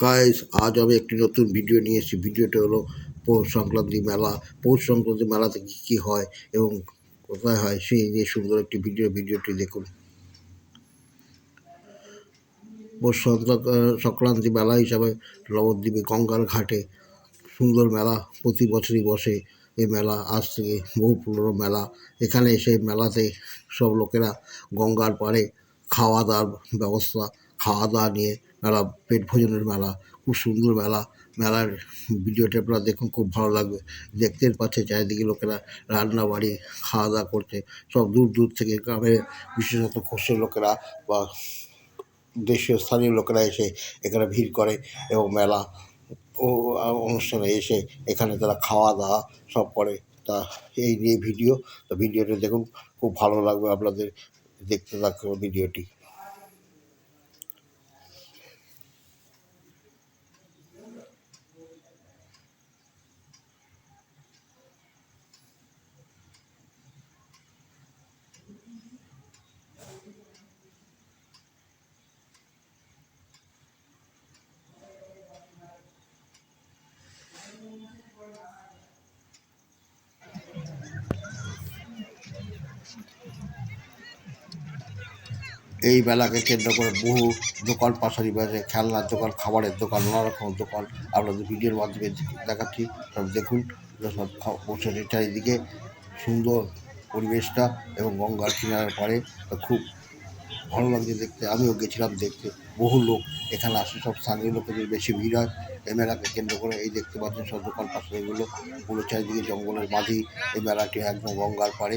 Guys আজ আমি একটি নতুন ভিডিও নিয়ে এসেছি। ভিডিওটা হলো পৌষ সংক্রান্তি মেলা। পৌষ সংক্রান্তি মেলাতে কী কী হয় এবং কোথায় হয় সেই নিয়ে সুন্দর একটি ভিডিও ভিডিওটি দেখুন। পৌষ সংক্রা- সংক্রান্তি মেলা হিসাবে নবদ্বীপে গঙ্গার ঘাটে সুন্দর মেলা। প্রতি বছরই বসে এই মেলা। আজ থেকে বহু পুরনো মেলা। এখানে এসে মেলাতে সব লোকেরা গঙ্গার পাড়ে খাওয়া দাওয়ার ব্যবস্থা খাওয়া দাওয়া নিয়ে মেলা, পেট ভোজনের মেলা, খুব সুন্দর মেলা। মেলার ভিডিওটা আপনারা দেখুন, খুব ভালো লাগবে। দেখতে পাচ্ছে চারিদিকে লোকেরা রান্না বাড়ি, খাওয়া দাওয়া করছে। সব দূর দূর থেকে গ্রামের বিশেষত খোসের লোকেরা বা দেশীয় স্থানীয় লোকেরা এসে এখানে ভিড় করে এবং মেলা ও অনুষ্ঠানে এসে এখানে তারা খাওয়া দাওয়া সব করে। তা এই নিয়ে ভিডিও। তো ভিডিওটা দেখুন, খুব ভালো লাগবে আপনাদের দেখতে থাকুন ভিডিওটি। এই মেলাকে কেন্দ্র করে বহু দোকান পাশারি বাজে, খেলনার দোকান, খাবারের দোকান, নানা রকম দোকান। আপনাদের ভিডিওর মাধ্যমে দেখাচ্ছি, সব দেখুন সব বসে চারিদিকে। সুন্দর পরিবেশটা এবং গঙ্গার কিনারের পাড়ে খুব ভালো লাগছে দেখতে। আমিও গেছিলাম দেখতে। বহু লোক এখানে আসে, সব স্থানীয় লোকেদের বেশি ভিড় হয়। এই মেলাকে কেন্দ্র করে এই দেখতে পাচ্ছেন সব দোকান পাশারিগুলো পুরো চারিদিকে জঙ্গলের মাঝেই এই মেলাটি একদম গঙ্গার পাড়ে।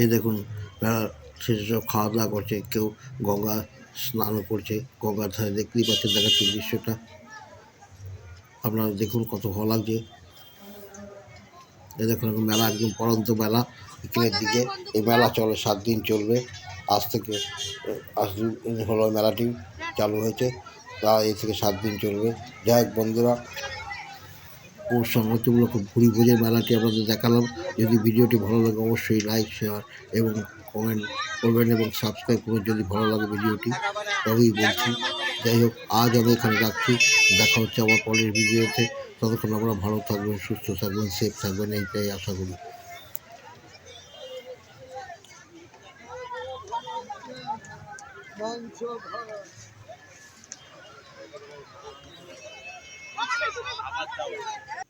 এই দেখুন মেলা শেষে সব খাওয়া দাওয়া করছে, কেউ গঙ্গা স্নান করছে, গঙ্গার ধারে দেখতেই পাচ্ছেন, দেখাচ্ছি দৃশ্যটা। আপনারা দেখুন কত ভালো লাগছে। এই দেখুন, এখন মেলা, একদম পড়ন্ত মেলা, বিকেলের দিকে। এই মেলা চলে, সাত দিন চলবে। আজ থেকে আজ দিন হলো মেলাটি চালু হয়েছে। তা এই থেকে সাত দিন চলবে। যাই হোক, বন্ধুরা পৌষ সংগতিমূলক ভুড়ি ভোজের মেলাটি আপনাদের দেখালাম, যদি ভিডিওটি ভালো লাগে অবশ্যই লাইক শেয়ার এবং কমেন্ট করবেন এবং সাবস্ক্রাইব করবেন যদি ভালো লাগে ভিডিওটি। তবেই বলছি, যাই হোক, আজ আমি এখানে রাখছি। দেখা হচ্ছে আমার পরের ভিডিওতে। ততক্ষণ আমরা ভালো থাকবেন, সুস্থ থাকবেন সেফ থাকবেন, এইটাই আশা করি। আবার 我们是不是打电话